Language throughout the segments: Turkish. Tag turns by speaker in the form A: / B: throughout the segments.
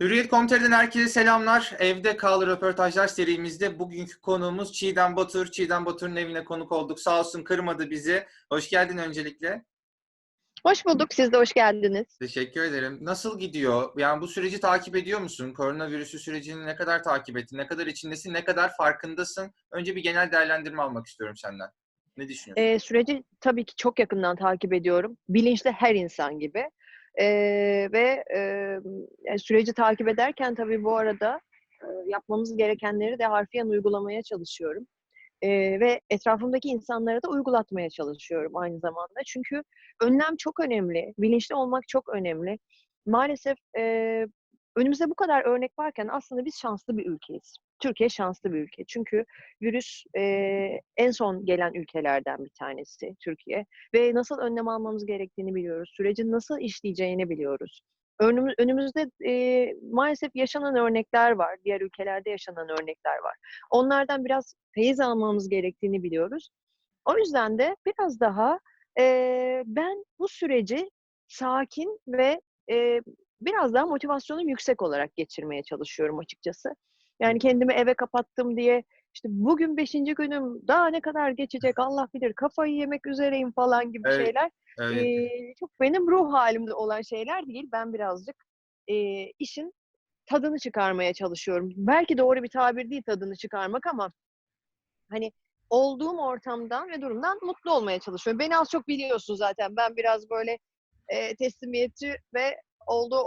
A: Hürriyet.com.tr'den herkese selamlar. Evde Kal röportajlar serimizde bugünkü konuğumuz Çiğdem Batur. Çiğdem Batur'un evine konuk olduk. Sağ olsun kırmadı bizi. Hoş geldin öncelikle.
B: Hoş bulduk. Siz de hoş geldiniz.
A: Teşekkür ederim. Nasıl gidiyor? Yani bu süreci takip ediyor musun? Koronavirüsü sürecini ne kadar takip ettin? Ne kadar içindesin? Ne kadar farkındasın? Önce bir genel değerlendirme almak istiyorum senden. Ne düşünüyorsun?
B: Ee, süreci tabii ki çok yakından takip ediyorum. Bilinçli her insan gibi. Ee, ve e, yani süreci takip ederken tabii bu arada e, yapmamız gerekenleri de harfiyen uygulamaya çalışıyorum. Ee, ve etrafımdaki insanlara da uygulatmaya çalışıyorum aynı zamanda. Çünkü önlem çok önemli. Bilinçli olmak çok önemli. Maalesef e, önümüzde bu kadar örnek varken aslında biz şanslı bir ülkeyiz. Türkiye şanslı bir ülke. Çünkü virüs e, en son gelen ülkelerden bir tanesi Türkiye ve nasıl önlem almamız gerektiğini biliyoruz. Sürecin nasıl işleyeceğini biliyoruz. Önümüz, önümüzde e, maalesef yaşanan örnekler var. Diğer ülkelerde yaşanan örnekler var. Onlardan biraz feyiz almamız gerektiğini biliyoruz. O yüzden de biraz daha e, ben bu süreci sakin ve e, biraz daha motivasyonum yüksek olarak geçirmeye çalışıyorum açıkçası. Yani kendimi eve kapattım diye işte bugün beşinci günüm daha ne kadar geçecek Allah bilir kafayı yemek üzereyim falan gibi
A: Evet,
B: şeyler
A: Evet.
B: eee, çok benim ruh halimde olan şeyler değil. Ben birazcık eee, işin tadını çıkarmaya çalışıyorum. Belki doğru bir tabir değil tadını çıkarmak ama hani olduğum ortamdan ve durumdan mutlu olmaya çalışıyorum. Beni az çok biliyorsun zaten. Ben biraz böyle eee teslimiyetçi ve olduğu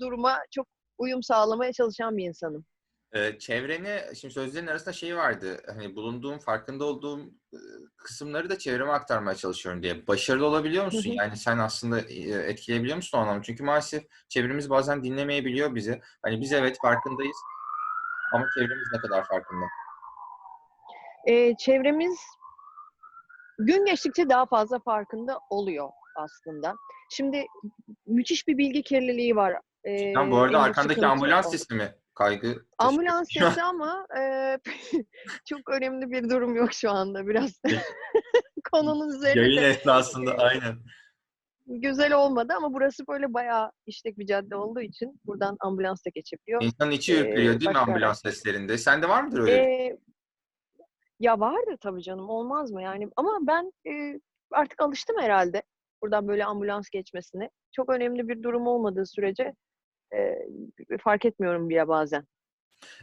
B: duruma çok uyum sağlamaya çalışan bir insanım.
A: Ee, çevreni, şimdi sözlerin arasında şey vardı. Hani bulunduğum, farkında olduğum kısımları da çevreme aktarmaya çalışıyorum diye. Başarılı olabiliyor musun? Yani sen aslında etkileyebiliyor musun o anlamda? Çünkü maalesef çevremiz bazen dinlemeyebiliyor bizi. Hani biz evet farkındayız ama çevremiz ne kadar farkında?
B: Eee, çevremiz gün geçtikçe daha fazla farkında oluyor aslında. Şimdi müthiş bir bilgi kirliliği var.
A: Cidden bu arada arkandaki ambulans
B: o.
A: sesi mi? Kaygı.
B: Ambulans sesi ama eee, çok önemli bir durum yok şu anda. Biraz konunun üzerine
A: Yayın esnasında aynen.
B: güzel olmadı ama burası böyle bayağı işlek bir cadde olduğu için buradan ambulans da geçebiliyor.
A: İnsanın içi
B: Eee,
A: ürperiyor değil mi
B: başka
A: ambulans
B: araç.
A: seslerinde? Sende var mıdır öyle bir?
B: Eee, ya vardır tabii canım olmaz mı yani ama ben eee, artık alıştım herhalde buradan böyle ambulans geçmesine. Çok önemli bir durum olmadığı sürece eee, fark etmiyorum bile bazen.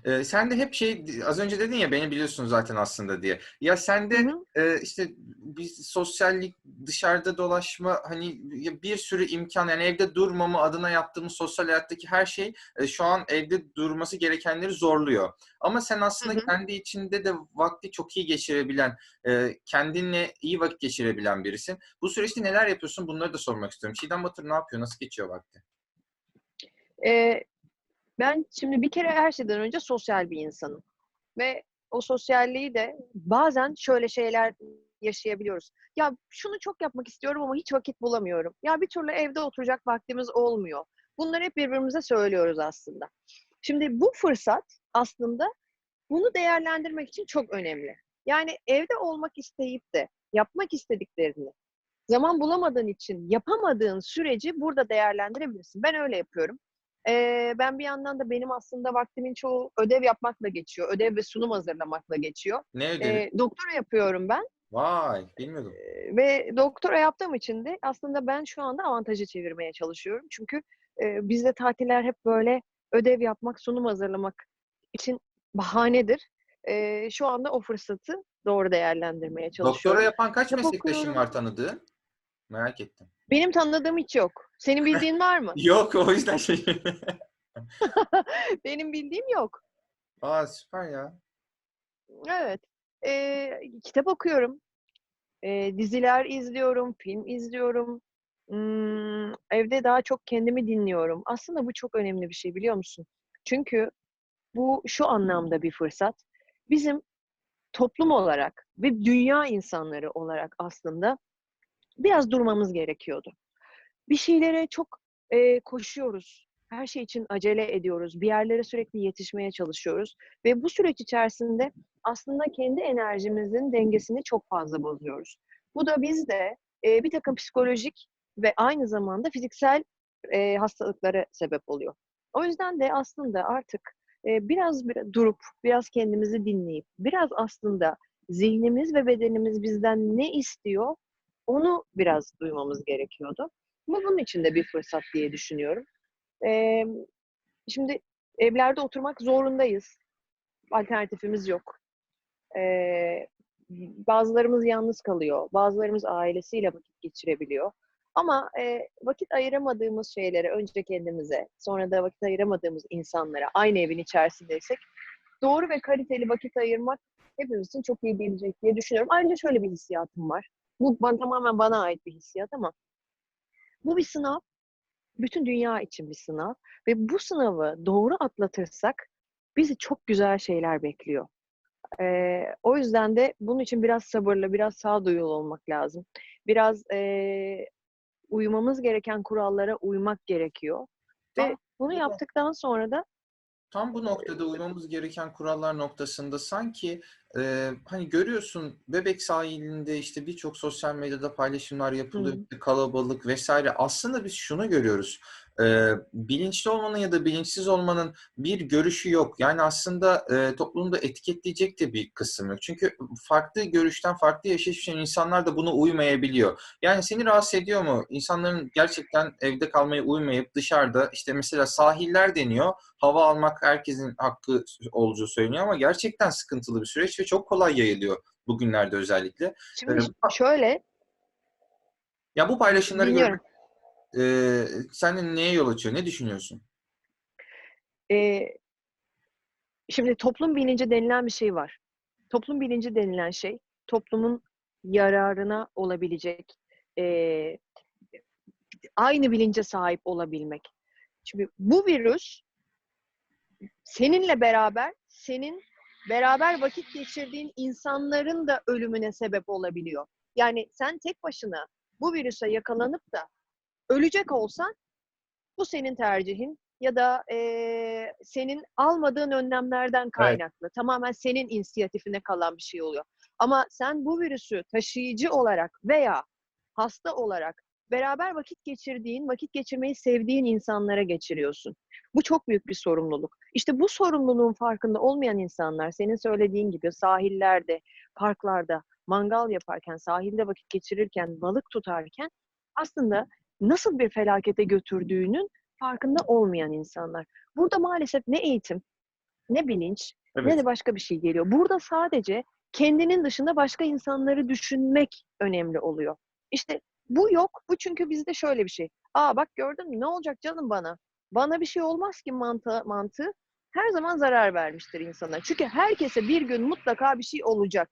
A: Ee, sen de hep şey az önce dedin ya beni biliyorsun zaten aslında diye. Ya sen
B: Hı
A: de
B: hı.
A: e, işte biz sosyallik dışarıda dolaşma hani bir sürü imkan yani evde durmama adına yaptığımız sosyal hayattaki her şey e, şu an evde durması gerekenleri zorluyor. Ama sen
B: Hı
A: aslında
B: hı.
A: kendi içinde de vakti çok iyi geçirebilen, e, kendinle iyi vakit geçirebilen birisin. Bu süreçte neler yapıyorsun? Bunları da sormak istiyorum. Çiğdem Batır ne yapıyor? Nasıl geçiyor vakti?
B: Eee, ben şimdi bir kere her şeyden önce sosyal bir insanım ve o sosyalliği de bazen şöyle şeyler yaşayabiliyoruz. Ya şunu çok yapmak istiyorum ama hiç vakit bulamıyorum. Ya bir türlü evde oturacak vaktimiz olmuyor. Bunları hep birbirimize söylüyoruz aslında. Şimdi bu fırsat aslında bunu değerlendirmek için çok önemli. Yani evde olmak isteyip de yapmak istediklerini zaman bulamadığın için yapamadığın süreci burada değerlendirebilirsin. Ben öyle yapıyorum. Eee, ben bir yandan da benim aslında vaktimin çoğu ödev yapmakla geçiyor. Ödev ve sunum hazırlamakla geçiyor.
A: Ne ödevi?
B: Eee, doktora yapıyorum ben
A: Vay, bilmiyordum.
B: Eee, ve doktora yaptığım için de aslında ben şu anda avantajı çevirmeye çalışıyorum. Çünkü eee, bizde tatiller hep böyle ödev yapmak, sunum hazırlamak için bahanedir. Eee, şu anda o fırsatı doğru değerlendirmeye
A: Doktora
B: çalışıyorum.
A: yapan kaç meslektaşın var tanıdığın? Merak ettim.
B: Benim tanıdığım hiç yok. Senin bildiğin var mı?
A: Yok o yüzden şey.
B: Benim bildiğim yok.
A: Aa süper ya.
B: Evet. Eee, kitap okuyorum. Eee, diziler izliyorum, film izliyorum. Imm, evde daha çok kendimi dinliyorum. Aslında bu çok önemli bir şey biliyor musun? Çünkü bu şu anlamda bir fırsat. Bizim toplum olarak ve dünya insanları olarak aslında biraz durmamız gerekiyordu. Bir şeylere çok eee, koşuyoruz. Her şey için acele ediyoruz. Bir yerlere sürekli yetişmeye çalışıyoruz ve bu süreç içerisinde aslında kendi enerjimizin dengesini çok fazla bozuyoruz. Bu da bizde eee, birtakım psikolojik ve aynı zamanda fiziksel eee, hastalıklara sebep oluyor. O yüzden de aslında artık e, biraz bir, durup, biraz kendimizi dinleyip, biraz aslında zihnimiz ve bedenimiz bizden ne istiyor onu biraz duymamız gerekiyordu. Bu bunun için de bir fırsat diye düşünüyorum. E, şimdi evlerde oturmak zorundayız. Alternatifimiz yok. E, bazılarımız yalnız kalıyor, bazılarımız ailesiyle vakit geçirebiliyor. Ama e, vakit ayıramadığımız şeylere, önce kendimize, sonra da vakit ayıramadığımız insanlara, aynı evin içerisindeysek, doğru ve kaliteli vakit ayırmak hepimiz için çok iyi gelecek diye düşünüyorum. Ayrıca şöyle bir hissiyatım var. Bu bana, tamamen bana ait bir hissiyat ama bu bir sınav. Bütün dünya için bir sınav. Ve bu sınavı doğru atlatırsak bizi çok güzel şeyler bekliyor. Ee, o yüzden de bunun için biraz sabırlı, biraz sağduyulu olmak lazım. Biraz e, uymamız gereken kurallara uymak gerekiyor. Ve bunu yaptıktan sonra da
A: Tam bu noktada uymamız gereken kurallar noktasında sanki e, hani görüyorsun bebek sahilinde işte birçok sosyal medyada paylaşımlar yapılıyor,
B: Hı.
A: kalabalık vesaire. Aslında biz şunu görüyoruz. E, bilinçli olmanın ya da bilinçsiz olmanın bir görüşü yok. Yani aslında e, toplumda etiketleyecek de bir kısım yok. Çünkü farklı görüşten, farklı yaşayış yaşayan insanlar da buna uymayabiliyor. Yani seni rahatsız ediyor mu? İnsanların gerçekten evde kalmaya uymayıp dışarıda işte mesela sahiller deniyor. Hava almak herkesin hakkı olduğu söyleniyor ama gerçekten sıkıntılı bir süreç ve çok kolay yayılıyor bugünlerde özellikle.
B: şimdi
A: Ee,
B: şöyle
A: Ya bu paylaşımları görmek e, senin neye yol açıyor? Ne düşünüyorsun?
B: e, şimdi toplum bilinci denilen bir şey var. Toplum bilinci denilen şey toplumun yararına olabilecek e, aynı bilince sahip olabilmek. Şimdi bu virüs seninle beraber senin beraber vakit geçirdiğin insanların da ölümüne sebep olabiliyor. Yani sen tek başına bu virüse yakalanıp da ölecek olsan bu senin tercihin ya da eee, senin almadığın önlemlerden kaynaklı. Tamamen senin inisiyatifine kalan bir şey oluyor. Ama sen bu virüsü taşıyıcı olarak veya hasta olarak beraber vakit geçirdiğin, vakit geçirmeyi sevdiğin insanlara geçiriyorsun. Bu çok büyük bir sorumluluk. İşte bu sorumluluğun farkında olmayan insanlar, senin söylediğin gibi sahillerde, parklarda, mangal yaparken, sahilde vakit geçirirken, balık tutarken aslında nasıl bir felakete götürdüğünün farkında olmayan insanlar. Burada maalesef ne eğitim, ne bilinç, ne de başka bir şey geliyor. Burada sadece kendinin dışında başka insanları düşünmek önemli oluyor. İşte bu yok. Bu çünkü bizde şöyle bir şey. Aa bak gördün mü ne olacak canım bana? Bana bir şey olmaz ki mantığı, mantığı her zaman zarar vermiştir insana. Çünkü herkese bir gün mutlaka bir şey olacak.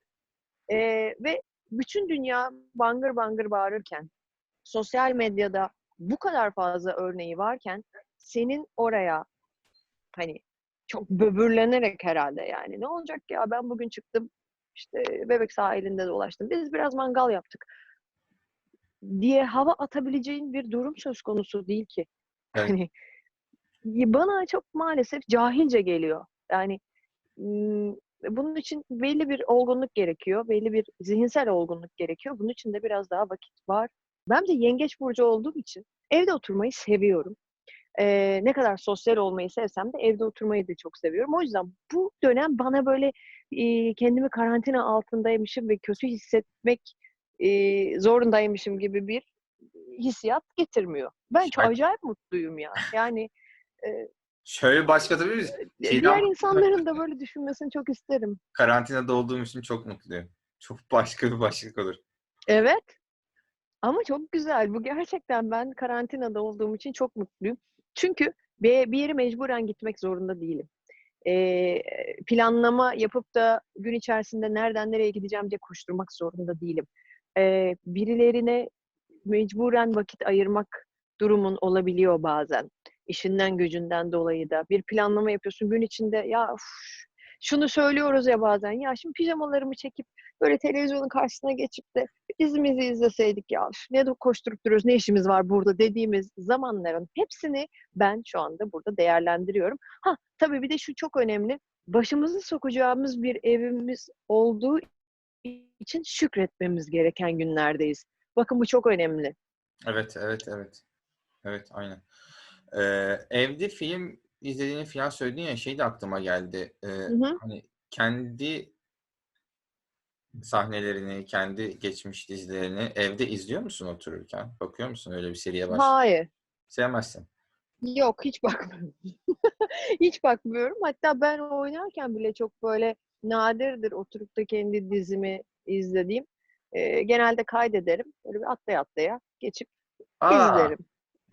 B: Ee, ve bütün dünya bangır bangır bağırırken, sosyal medyada bu kadar fazla örneği varken senin oraya hani çok böbürlenerek herhalde yani ne olacak ya ben bugün çıktım işte bebek sahilinde dolaştım. Biz biraz mangal yaptık diye hava atabileceğin bir durum söz konusu değil ki.
A: Evet.
B: Hani bana çok maalesef cahilce geliyor. Yani bunun için belli bir olgunluk gerekiyor. Belli bir zihinsel olgunluk gerekiyor. Bunun için de biraz daha vakit var. Ben de yengeç burcu olduğum için evde oturmayı seviyorum. Ee, ne kadar sosyal olmayı sevsem de evde oturmayı da çok seviyorum. O yüzden bu dönem bana böyle e, kendimi karantina altındaymışım ve kötü hissetmek e, zorundaymışım gibi bir hissiyat getirmiyor. Ben çok acayip mutluyum ya. Yani
A: Şöyle başlatabilir miyiz?
B: Diğer insanların da böyle düşünmesini çok isterim.
A: Karantinada olduğum için çok mutluyum. Çok başka bir başlık olur.
B: Evet. Ama çok güzel. Bu gerçekten ben karantinada olduğum için çok mutluyum. Çünkü bir, bir yere mecburen gitmek zorunda değilim. Ee, planlama yapıp da gün içerisinde nereden nereye gideceğim diye koşturmak zorunda değilim. Ee, birilerine mecburen vakit ayırmak durumun olabiliyor bazen. İşinden gücünden dolayı da. Bir planlama yapıyorsun gün içinde ya uf, şunu söylüyoruz ya bazen ya şimdi pijamalarımı çekip böyle televizyonun karşısına geçip de dizimizi izleseydik ya ne de koşturup duruyoruz ne işimiz var burada dediğimiz zamanların hepsini ben şu anda burada değerlendiriyorum. Ha tabii bir de şu çok önemli başımızı sokacağımız bir evimiz olduğu için şükretmemiz gereken günlerdeyiz. Bakın bu çok önemli.
A: Evet, evet, evet. Evet, aynen. Ee, evde film izlediğini falan söyledin ya şey de aklıma geldi. Ee,
B: Hı hı.
A: hani kendi sahnelerini, kendi geçmiş dizilerini evde izliyor musun otururken? Bakıyor musun öyle bir seriye baş?
B: Hayır.
A: Sevmezsin.
B: Yok hiç bakmıyorum. Hiç bakmıyorum. Hatta ben oynarken bile çok böyle nadirdir oturup da kendi dizimi izlediğim. Ee, genelde kaydederim. Böyle bir atlaya atlaya geçip
A: Aa,
B: izlerim.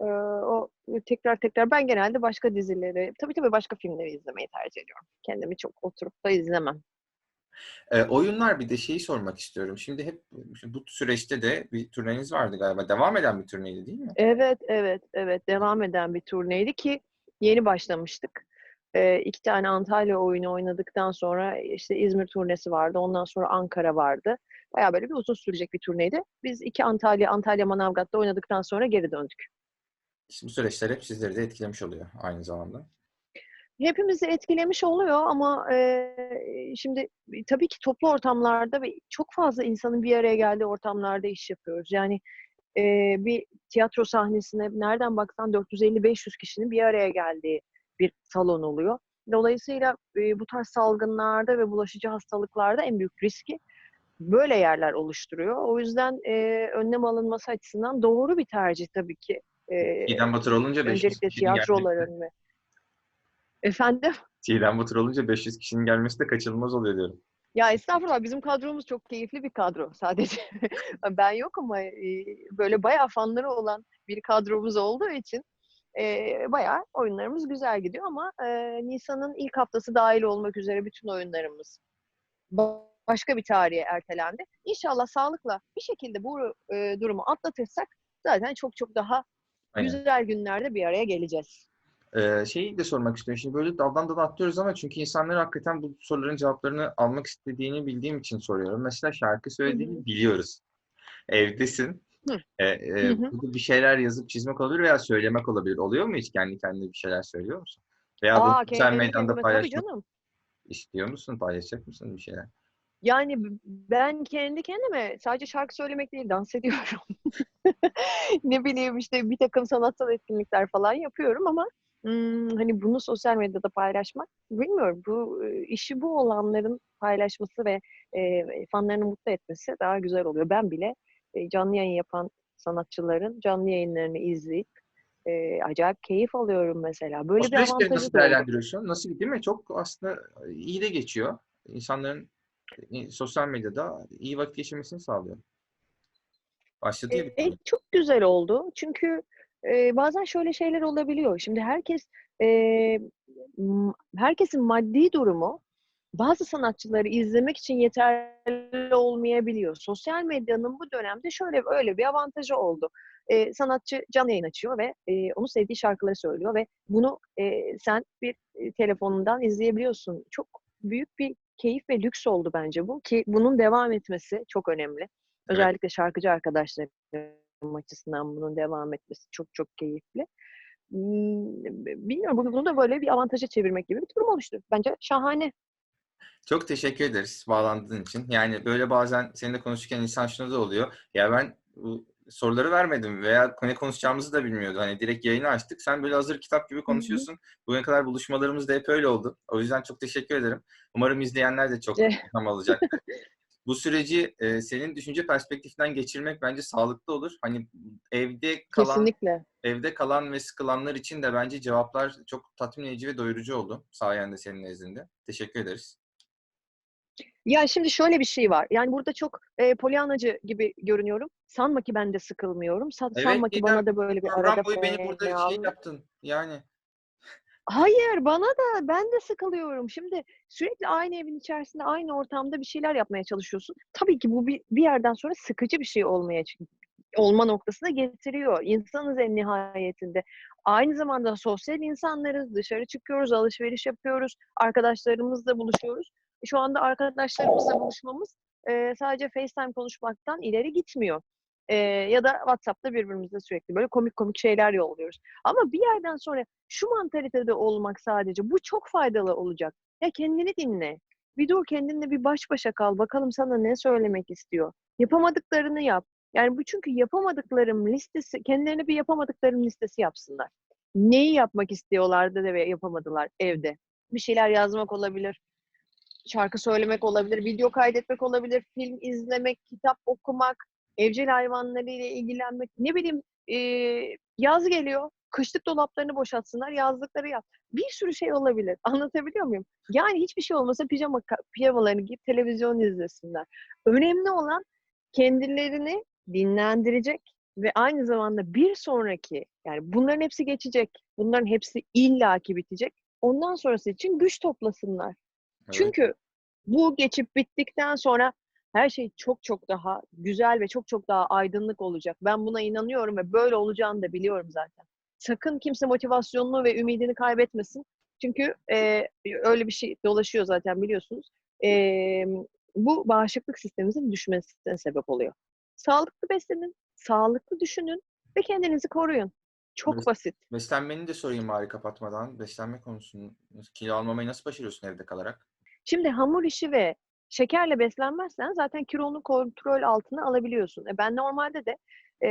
B: Ee, o tekrar tekrar ben genelde başka dizileri, tabii tabii başka filmleri izlemeyi tercih ediyorum. Kendimi çok oturup da izlemem.
A: E, oyunlar bir de şeyi sormak istiyorum. Şimdi hep şimdi bu süreçte de bir turneniz vardı galiba. Devam eden bir turneydi değil mi?
B: Evet, evet, evet. Devam eden bir turneydi ki yeni başlamıştık. Ee, iki tane Antalya oyunu oynadıktan sonra işte İzmir turnesi vardı. Ondan sonra Ankara vardı. Bayağı böyle bir uzun sürecek bir turneydi. Biz iki Antalya, Antalya Manavgat'ta oynadıktan sonra geri döndük.
A: Şimdi bu süreçler hep sizleri de etkilemiş oluyor aynı zamanda.
B: Hepimizi etkilemiş oluyor ama eee, şimdi tabii ki toplu ortamlarda ve çok fazla insanın bir araya geldiği ortamlarda iş yapıyoruz. Yani eee, bir tiyatro sahnesine nereden baksan 450-500 kişinin bir araya geldiği bir salon oluyor. Dolayısıyla eee, bu tarz salgınlarda ve bulaşıcı hastalıklarda en büyük riski böyle yerler oluşturuyor. O yüzden eee, önlem alınması açısından doğru bir tercih tabii ki. Eee,
A: Çiğdem Batur olunca 500
B: öncelikle tiyatroların ve efendim
A: Çiğdem Batur olunca 500 kişinin gelmesi de kaçınılmaz oluyor diyorum.
B: Ya estağfurullah bizim kadromuz çok keyifli bir kadro sadece. ben yok ama e, böyle bayağı fanları olan bir kadromuz olduğu için e, bayağı oyunlarımız güzel gidiyor ama e, Nisan'ın ilk haftası dahil olmak üzere bütün oyunlarımız ba- başka bir tarihe ertelendi. İnşallah sağlıkla bir şekilde bu e, durumu atlatırsak zaten çok çok daha
A: Aynen.
B: güzel günlerde bir araya geleceğiz.
A: Ee, şeyi de sormak istiyorum. Şimdi böyle daldan dala atlıyoruz ama çünkü insanlar hakikaten bu soruların cevaplarını almak istediğini bildiğim için soruyorum. Mesela şarkı söylediğini biliyoruz. Evdesin.
B: Hı.
A: Ee, e,
B: Hı hı.
A: burada bir şeyler yazıp çizmek olabilir veya söylemek olabilir. Oluyor mu hiç kendi kendine bir şeyler söylüyor musun? Veya bunu
B: Aa,
A: sosyal medyada
B: kendime tabii
A: paylaşmak istiyor musun? Paylaşacak mısın bir şeyler?
B: Yani ben kendi kendime sadece şarkı söylemek değil dans ediyorum. Ne bileyim işte bir takım sanatsal etkinlikler falan yapıyorum ama hmm, hani bunu sosyal medyada paylaşmak bilmiyorum. Bu e, işi bu olanların paylaşması ve e, fanlarını mutlu etmesi daha güzel oluyor. Ben bile e, canlı yayın yapan sanatçıların canlı yayınlarını izleyip e, acayip keyif alıyorum mesela.
A: O
B: Böyle bir
A: süreçleri
B: avantajı
A: nasıl değerlendiriyorsun? Nasıl değil mi? Çok aslında iyi de geçiyor. İnsanların e, sosyal medyada iyi vakit geçirmesini sağlıyor. Başladı ya bir
B: E,
A: konu.
B: çok güzel oldu. Çünkü e, bazen şöyle şeyler olabiliyor. Şimdi herkes e, herkesin maddi durumu bazı sanatçıları izlemek için yeterli olmayabiliyor. Sosyal medyanın bu dönemde şöyle öyle bir avantajı oldu. E, sanatçı canlı yayın açıyor ve e, onu sevdiği şarkıları söylüyor ve bunu e, sen bir telefonundan izleyebiliyorsun. Çok büyük bir keyif ve lüks oldu bence bu ki bunun devam etmesi çok önemli. Özellikle şarkıcı arkadaşlarım açısından bunun devam etmesi çok çok keyifli. Bilmiyorum bunu bunu da böyle bir avantaja çevirmek gibi bir durum oluştu. Bence şahane.
A: Çok teşekkür ederiz bağlandığın için. Yani böyle bazen seninle konuşurken insan şunu da oluyor. Ya ben bu soruları vermedim veya ne konuşacağımızı da bilmiyordu. Hani direkt yayını açtık. Sen böyle hazır kitap gibi konuşuyorsun. Bugüne kadar buluşmalarımız da hep öyle oldu. O yüzden çok teşekkür ederim. Umarım izleyenler de çok ilham alacaktır. Bu süreci e, senin düşünce perspektifinden geçirmek bence sağlıklı olur. Hani evde kalan
B: Kesinlikle.
A: evde kalan ve sıkılanlar için de bence cevaplar çok tatmin edici ve doyurucu oldu sayende senin nezdinde. Teşekkür ederiz.
B: Ya şimdi şöyle bir şey var. Yani burada çok e, polyanacı gibi görünüyorum. Sanma ki ben de sıkılmıyorum. Sa-
A: Evet,
B: Sanma ki bana da böyle bir arada
A: boyu beni burada şey
B: fenalık-
A: yaptın. Yani
B: Hayır, bana da ben de sıkılıyorum. Şimdi sürekli aynı evin içerisinde, aynı ortamda bir şeyler yapmaya çalışıyorsun. Tabii ki bu bir, bir yerden sonra sıkıcı bir şey olmaya olma noktasına getiriyor. İnsanız en nihayetinde. Aynı zamanda sosyal insanlarız. Dışarı çıkıyoruz, alışveriş yapıyoruz, arkadaşlarımızla buluşuyoruz. Şu anda arkadaşlarımızla buluşmamız e, sadece FaceTime konuşmaktan ileri gitmiyor. E, ya da WhatsApp'ta birbirimize sürekli böyle komik komik şeyler yolluyoruz. Ama bir yerden sonra şu mantalitede olmak sadece bu çok faydalı olacak. Ya kendini dinle. Bir dur kendinle bir baş başa kal. Bakalım sana ne söylemek istiyor. Yapamadıklarını yap. Yani bu çünkü yapamadıklarım listesi, kendilerine bir yapamadıklarım listesi yapsınlar. neyi yapmak istiyorlardı ve yapamadılar evde. Bir şeyler yazmak olabilir, şarkı söylemek olabilir, video kaydetmek olabilir, film izlemek, kitap okumak, evcil hayvanlarıyla ilgilenmek, ne bileyim eee, yaz geliyor, kışlık dolaplarını boşaltsınlar, yazlıkları yap. Bir sürü şey olabilir. Anlatabiliyor muyum? Yani hiçbir şey olmasa pijama pijamalarını giyip televizyon izlesinler. Önemli olan kendilerini dinlendirecek ve aynı zamanda bir sonraki yani bunların hepsi geçecek. Bunların hepsi illaki bitecek. Ondan sonrası için güç toplasınlar.
A: Evet.
B: Çünkü bu geçip bittikten sonra her şey çok çok daha güzel ve çok çok daha aydınlık olacak. Ben buna inanıyorum ve böyle olacağını da biliyorum zaten. Sakın kimse motivasyonunu ve ümidini kaybetmesin. Çünkü e, öyle bir şey dolaşıyor zaten biliyorsunuz. E, bu bağışıklık sistemimizin düşmesine sebep oluyor. Sağlıklı beslenin, sağlıklı düşünün ve kendinizi koruyun. Çok
A: Evet.
B: basit.
A: Beslenmeni de sorayım bari kapatmadan. Beslenme konusunu kilo almamayı nasıl başarıyorsun evde kalarak?
B: Şimdi hamur işi ve şekerle beslenmezsen zaten kilonu kontrol altına alabiliyorsun. E ben normalde de e,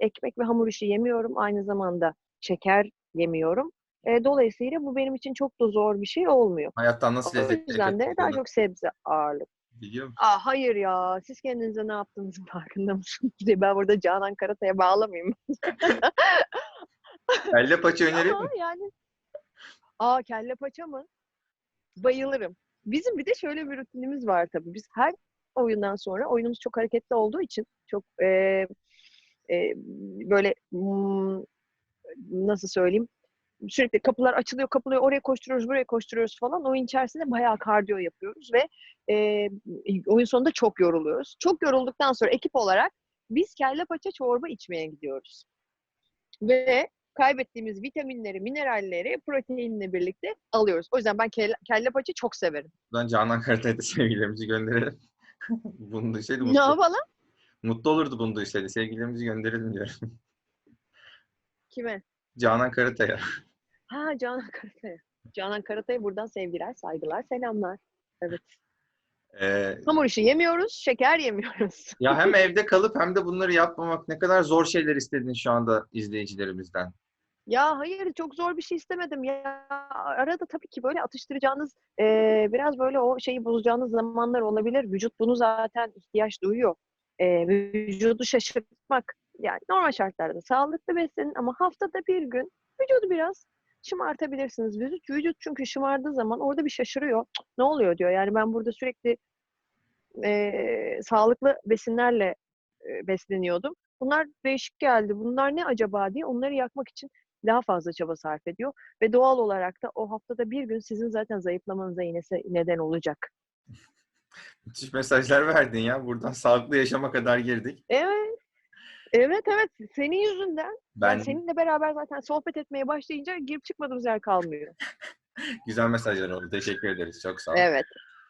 B: ekmek ve hamur işi yemiyorum. Aynı zamanda şeker yemiyorum. E, dolayısıyla bu benim için çok da zor bir şey olmuyor.
A: Hayattan nasıl
B: O
A: lezzetli
B: yüzden de daha çok sebze ağırlık.
A: biliyor musun?
B: Aa hayır ya. Siz kendinize ne yaptığınızın farkında mısınız? Ben burada Canan Karatay'a bağlamayayım.
A: Kelle paça önerir
B: Ama
A: mi?
B: yani aa kelle paça mı? Bayılırım. Bizim bir de şöyle bir rutinimiz var tabii. Biz her oyundan sonra oyunumuz çok hareketli olduğu için çok e, e, böyle hmm, nasıl söyleyeyim sürekli kapılar açılıyor kapılıyor oraya koşturuyoruz buraya koşturuyoruz falan oyun içerisinde bayağı kardiyo yapıyoruz ve e, oyun sonunda çok yoruluyoruz. Çok yorulduktan sonra ekip olarak biz kelle paça çorba içmeye gidiyoruz. Ve kaybettiğimiz vitaminleri, mineralleri proteinle birlikte alıyoruz. O yüzden ben kelle, kelle paça çok severim.
A: Buradan Canan Karatay'a da sevgilerimizi gönderelim. bunu duysaydı
B: Ne
A: mutlu,
B: yapalım?
A: mutlu olurdu bunu duysaydı. Sevgilerimizi gönderelim diyorum.
B: Kime?
A: Canan Karatay'a.
B: Ha Canan Karatay'a. Canan Karatay'a buradan sevgiler, saygılar, selamlar. Evet.
A: Ee,
B: Hamur işi yemiyoruz, şeker yemiyoruz.
A: ya hem evde kalıp hem de bunları yapmamak ne kadar zor şeyler istedin şu anda izleyicilerimizden.
B: Ya hayır çok zor bir şey istemedim ya. Arada tabii ki böyle atıştıracağınız, eee, biraz böyle o şeyi bozacağınız zamanlar olabilir. Vücut bunu zaten ihtiyaç duyuyor. Eee, vücudu şaşırtmak. Yani normal şartlarda sağlıklı beslenin ama haftada bir gün vücudu biraz şımartabilirsiniz. Vücut, vücut çünkü şımardığı zaman orada bir şaşırıyor. "Cık, Ne oluyor diyor. Yani ben burada sürekli eee, sağlıklı besinlerle eee, besleniyordum. Bunlar değişik geldi. Bunlar ne acaba diye onları yakmak için daha fazla çaba sarf ediyor. Ve doğal olarak da o haftada bir gün sizin zaten zayıflamanıza neden olacak.
A: Müthiş mesajlar verdin ya. Buradan sağlıklı yaşama kadar girdik.
B: Evet. Evet evet. Senin yüzünden. Ben
A: Ben
B: seninle beraber zaten sohbet etmeye başlayınca girip çıkmadığımız yer kalmıyor.
A: güzel mesajlar oldu. Teşekkür ederiz. Çok sağ ol.
B: Evet.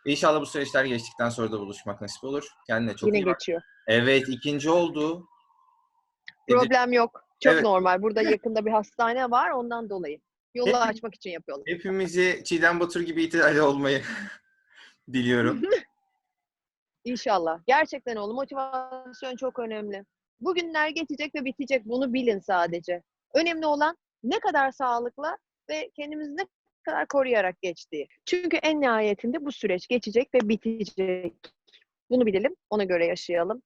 A: İnşallah bu süreçler geçtikten sonra da buluşmak nasip olur. Kendine çok
B: yine
A: iyi bak.
B: geçiyor.
A: Evet ikinci oldu.
B: Problem yok. Çok
A: Evet.
B: normal. Burada yakında bir hastane var ondan dolayı. Yolu
A: Hep-
B: açmak için yapıyorlar.
A: Hepimizi Çiğdem Batur gibi itidali olmayı diliyorum.
B: İnşallah. Gerçekten oğlum motivasyon çok önemli. Bugünler geçecek ve bitecek. Bunu bilin sadece. Önemli olan ne kadar sağlıklı ve kendimizi ne kadar koruyarak geçtiği. Çünkü en nihayetinde bu süreç geçecek ve bitecek. Bunu bilelim. Ona göre yaşayalım.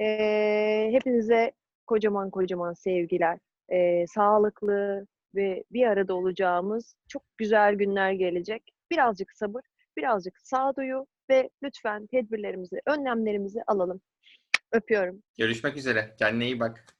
B: Ee, hepinize kocaman kocaman sevgiler. Ee, sağlıklı ve bir arada olacağımız çok güzel günler gelecek. Birazcık sabır, birazcık sağduyu ve lütfen tedbirlerimizi, önlemlerimizi alalım. Öpüyorum.
A: Görüşmek üzere. Kendine iyi bak.